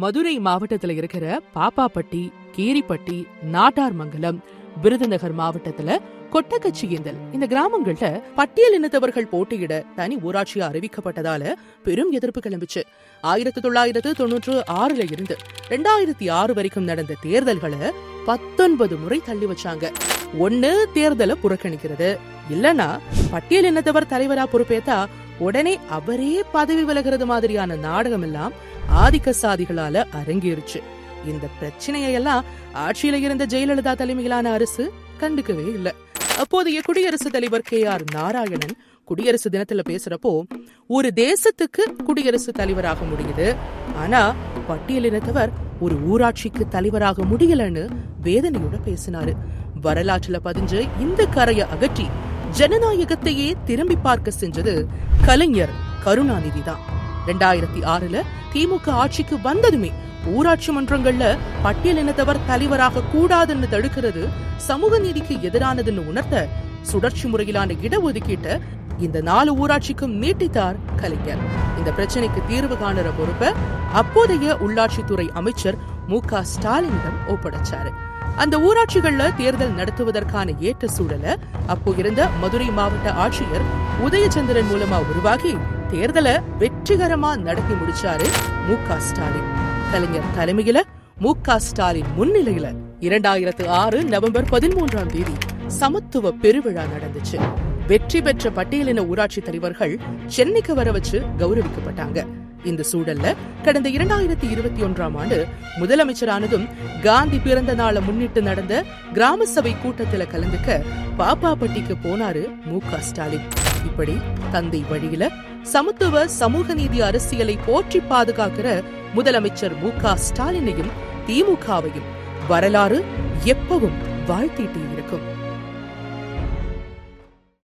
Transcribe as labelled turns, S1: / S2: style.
S1: மதுரை மாவட்டத்துல இருக்கிற பாப்பாப்பட்டி கீரிப்பட்டி நாட்டார்மங்கலம் விருதுநகர் மாவட்டத்துல கொட்டக்கச்சியந்தல் இந்த கிராமங்கள்ல பட்டியல் இனத்தவர்கள் போட்டியிட தனி ஊராட்சியா அறிவிக்கப்பட்டதால பெரும் எதிர்ப்பு கிளம்பிச்சு. ஆயிரத்தி தொள்ளாயிரத்து தொன்னூற்று ஆறுல இருந்து ரெண்டாயிரத்தி ஆறு வரைக்கும் நடந்த தேர்தல்களை பத்தொன்பது முறை தள்ளி வச்சாங்க. ஒண்ணு தேர்தலை புறக்கணிக்கிறது. இல்லனா பட்டியல் இனத்தவர் தலைவரா பொறுப்பேத்தா உடனே அவரே பதவி விலகிறது மாதிரியான நாடகம் எல்லாம் ஆதிக்க சாதிகளால அரங்கேறுச்சு. இந்த பிரச்சனையெல்லாம் ஆட்சியில இருந்த ஜெயலலிதா தலைமையிலான அரசு கண்டுக்கவே இல்ல. அப்போதைய குடியரசுத் தலைவர் கே ஆர் நாராயணன் குடியரசு தினத்துல பேசுறப்போ ஒரு தேசத்துக்கு குடியரசு தலைவராக முடியுது ஆனா பட்டியலினத்தவர் ஒரு ஊராட்சிக்கு தலைவராக முடியலன்னு வேதனையோட பேசினாரு. வரலாற்றுல பதிஞ்ச இந்த கரையை அகற்றி ஜனநாயகத்தையே திரும்பி பார்க்க செஞ்சது கலைஞர் கருணாநிதி தான் ரெண்டாயிரத்தி ஆறுல திமுக ஆட்சிக்கு வந்ததுமே ஊராட்சி மன்றங்கள்ல பட்டியலினத்தவர் தலைவராக கூடாதுன்னு தடுக்கிறது சமூக நீதிக்கு எதிரானதுன்னு உணர்த்த சுழற்சி முறையிலான இடஒதுக்கீட்டை இந்த நாலு ஊராட்சிக்கும் நீட்டித்தார் கலைஞர். இந்த பிரச்சனைக்கு தீர்வு காணுற பொறுப்பை அப்போதைய உள்ளாட்சித்துறை அமைச்சர் மு க ஸ்டாலினிடம் ஒப்படைச்சாரு. அந்த ஊராட்சிகள்ல தேர்தல் நடத்துவதற்கான ஏற்ற சூழலை அப்போ இருந்த மதுரை மாவட்ட ஆட்சியர் உதயச்சந்திரன் மூலமா உருவாகி தேர்தலை வெற்றிகரமா நடத்தி முடிச்சாரு மு க ஸ்டாலின். கலைஞர் தலைமையில மு க ஸ்டாலின் முன்னிலையில இரண்டாயிரத்து ஆறு நவம்பர் பதிமூன்றாம் தேதி சமத்துவ பெருவிழா நடந்துச்சு. வெற்றி பெற்ற பட்டியலின ஊராட்சி தலைவர்கள் சென்னைக்கு வர வச்சு கௌரவிக்கப்பட்டாங்க. இந்த சூழல்ல கடந்த இரண்டாயிரத்தி இருபத்தி ஒன்றாம் ஆண்டு முதலமைச்சரானதும் காந்தி பிறந்த நாளை முன்னிட்டு நடந்த கிராம சபை கூட்டத்துல கலந்துக்க பாப்பாப்பட்டிக்கு போனாரு மு க ஸ்டாலின். இப்படி தந்தை வழியில சமத்துவ சமூக நீதி அரசியலை போற்றி பாதுகாக்கிற முதலமைச்சர் மு க ஸ்டாலினையும் திமுகவையும் வரலாறு எப்பவும் வாழ்த்திட்டே இருக்கும்.